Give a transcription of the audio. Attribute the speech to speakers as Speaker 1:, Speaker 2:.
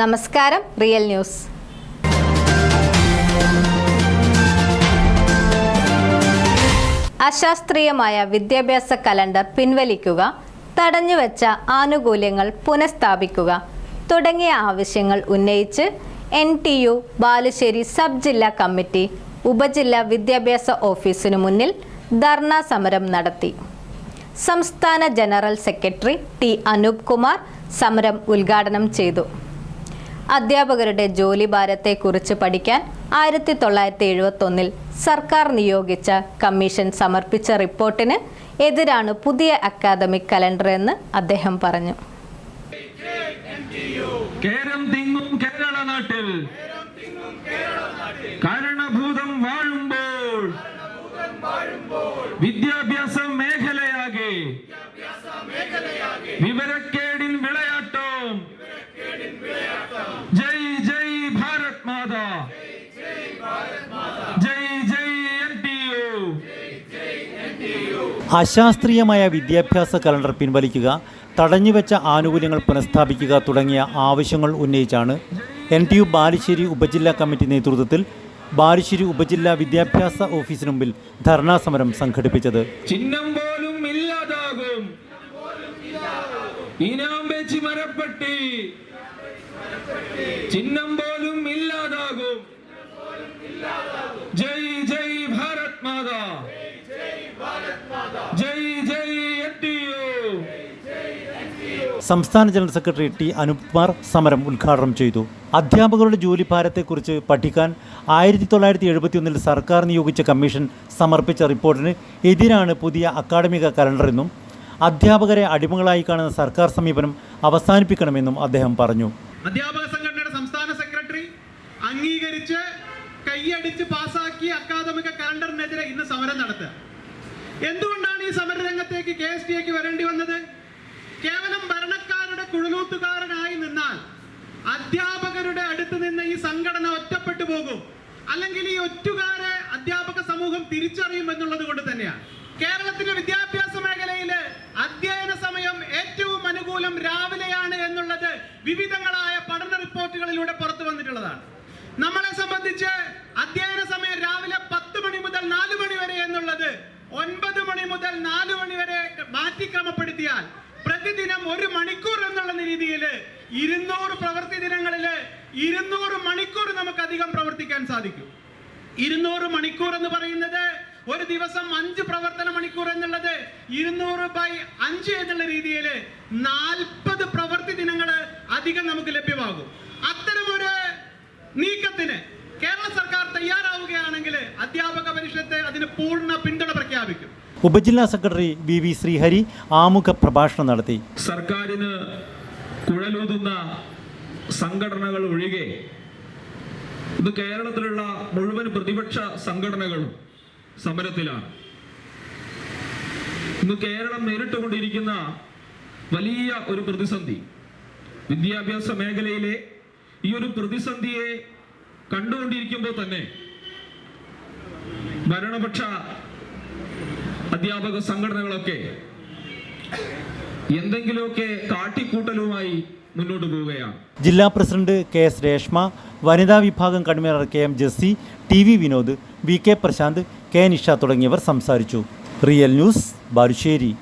Speaker 1: നമസ്കാരം real news. അശാസ്ത്രീയമായ വിദ്യാഭ്യാസ കലണ്ടർ പിൻവലിക്കുക തടഞ്ഞുവെച്ച ആനുകൂല്യങ്ങൾ പുനഃസ്ഥാപിക്കുക തുടങ്ങിയ ആവശ്യങ്ങൾ ഉന്നയിച്ച് N T U Balussery sub ജില്ലാ കമ്മിറ്റി ഉപജില്ലാ വിദ്യാഭ്യാസ ഓഫീസിനു മുന്നിൽ ധർണാ സമരം നടത്തി. സംസ്ഥാന general secretary T Anoop Kumar സമരം ഉദ്ഘാടനം ചെയ്തു. അധ്യാപകരുടെ ജോലി ഭാരത്തെക്കുറിച്ച് പഠിക്കാൻ ആയിരത്തി തൊള്ളായിരത്തി എഴുപത്തൊന്നിൽ സർക്കാർ നിയോഗിച്ച കമ്മീഷൻ സമർപ്പിച്ച റിപ്പോർട്ടിന് എതിരാണ് പുതിയ അക്കാദമിക് കലണ്ടർ എന്ന് അദ്ദേഹം പറഞ്ഞു.
Speaker 2: കേരം തിങ്ങും വിദ്യാഭ്യാസ മേഖലയാകെ വിവരക്കേടിൻ വിളയാട്ടം ജയ് ജയ് ഭാരത് മാതാ ജയ് ജയ് എൻ ടി യു
Speaker 3: അശാസ്ത്രീയമായ വിദ്യാഭ്യാസ കലണ്ടർ പിൻവലിക്കുക തടഞ്ഞുവെച്ച ആനുകൂല്യങ്ങൾ പുനഃസ്ഥാപിക്കുക തുടങ്ങിയ ആവശ്യങ്ങൾ ഉന്നയിച്ചാണ് എൻ ടി യു ബാലുശ്ശേരി ഉപജില്ലാ കമ്മിറ്റി നേതൃത്വത്തിൽ ബാലുശ്ശേരി ഉപജില്ലാ വിദ്യാഭ്യാസ ഓഫീസിന് മുമ്പിൽ ധർണാ സമരം സംഘടിപ്പിച്ചത്.
Speaker 2: ചിഹ്നം പോലും ഇല്ലാതാകും. ചിഹ്നം പോലും ഇല്ലാതാകും. ജയ് ജയ് ഭാരത് മാതാ.
Speaker 3: സംസ്ഥാന ജനറൽ സെക്രട്ടറി ടി അനുപ്കുമാർ സമരം ഉദ്ഘാടനം ചെയ്തു. അധ്യാപകരുടെ ജോലിഭാരത്തെക്കുറിച്ച് പഠിക്കാൻ ആയിരത്തി തൊള്ളായിരത്തി എഴുപത്തിയൊന്നിൽ സർക്കാർ നിയോഗിച്ച കമ്മീഷൻ സമർപ്പിച്ച റിപ്പോർട്ടിന് എതിരാണ് പുതിയ അക്കാഡമിക കലണ്ടറെന്നും അധ്യാപകരെ അടിമകളായി കാണുന്ന സർക്കാർ സമീപനം അവസാനിപ്പിക്കണമെന്നും അദ്ദേഹം പറഞ്ഞു.
Speaker 4: അധ്യാപക സംഘടനയുടെ സംസ്ഥാന സെക്രട്ടറി അംഗീകരിച്ച് കൈയടിച്ച് പാസാക്കിയ അക്കാദമിക കലണ്ടറിനെതിരെ ഇന്ന് സമരം നടത്തുക. എന്തുകൊണ്ടാണ് ഈ സമരരംഗത്തേക്ക് കെ എസ് ടി എക്ക് വരേണ്ടി വന്നത്? കേവലം ഭരണക്കാരുടെ കുഴലൂത്തുകാരനായി നിന്നാൽ അധ്യാപകരുടെ അടുത്ത് നിന്ന് ഈ സംഘടന ഒറ്റപ്പെട്ടു പോകും. അല്ലെങ്കിൽ ഈ ഒറ്റുകാരെ അധ്യാപക സമൂഹം തിരിച്ചറിയും എന്നുള്ളത് കൊണ്ട് തന്നെയാണ് കേരളത്തിന്റെ വിദ്യാഭ്യാസ മേഖലയിൽ അധ്യയന സമയം ഏറ്റവും അനുകൂലം രാവിലെയാണ് എന്നുള്ളത് വിവിധങ്ങളായ പഠന റിപ്പോർട്ടുകളിലൂടെ പുറത്തു വന്നിട്ടുള്ളതാണ്. നമ്മളെ സംബന്ധിച്ച് അധ്യയന മണിക്കൂർ എന്നുള്ള രീതിയിൽ ഇരുന്നൂറ് പ്രവൃത്തി ദിനങ്ങളിൽ ഇരുന്നൂറ് മണിക്കൂർ നമുക്ക് അധികം പ്രവർത്തിക്കാൻ സാധിക്കും. ഇരുന്നൂറ് മണിക്കൂർ എന്ന് പറയുന്നത് ഒരു ദിവസം അഞ്ച് പ്രവർത്തന മണിക്കൂർ എന്നുള്ളത് ഇരുന്നൂറ് ബൈ അഞ്ച് എന്നുള്ള രീതിയിൽ നാൽപ്പത് പ്രവൃത്തി ദിനങ്ങൾ അധികം നമുക്ക് ലഭ്യമാകും. അത്തരമൊരു നീക്കത്തിന് കേരള സർക്കാർ തയ്യാറാവുകയാണെങ്കിൽ അധ്യാപക പരിഷത്ത് അതിന് പൂർണ പിന്തുണ പ്രഖ്യാപിക്കും.
Speaker 3: ഉപജില്ലാ സെക്രട്ടറി വി വി ശ്രീഹരി ആമുഖ പ്രഭാഷണം നടത്തി.
Speaker 2: സർക്കാരിന് കുഴലൂതുന്ന സംഘടനകൾ ഒഴികെ ഇത് കേരളത്തിലുള്ള മുഴുവൻ പ്രതിപക്ഷ സംഘടനകളും സമരത്തിലാണ്. ഇന്ന് കേരളം നേരിട്ടുകൊണ്ടിരിക്കുന്ന വലിയ ഒരു പ്രതിസന്ധി വിദ്യാഭ്യാസ മേഖലയിലെ ഈ ഒരു പ്രതിസന്ധിയെ കണ്ടുകൊണ്ടിരിക്കുമ്പോൾ തന്നെ ഭരണപക്ഷ അധ്യാപക സംഘടനകളൊക്കെ എന്തെങ്കിലുമൊക്കെ കാട്ടിക്കൂട്ടലുമായി മുന്നോട്ട് പോവുകയാണ്.
Speaker 3: ജില്ലാ പ്രസിഡന്റ് കെ എസ് രേഷ്മ വനിതാ വിഭാഗം convener K M Jessy T V Vinod V K Prashanth K Nisha തുടങ്ങിയവർ സംസാരിച്ചു. Real news Balussery.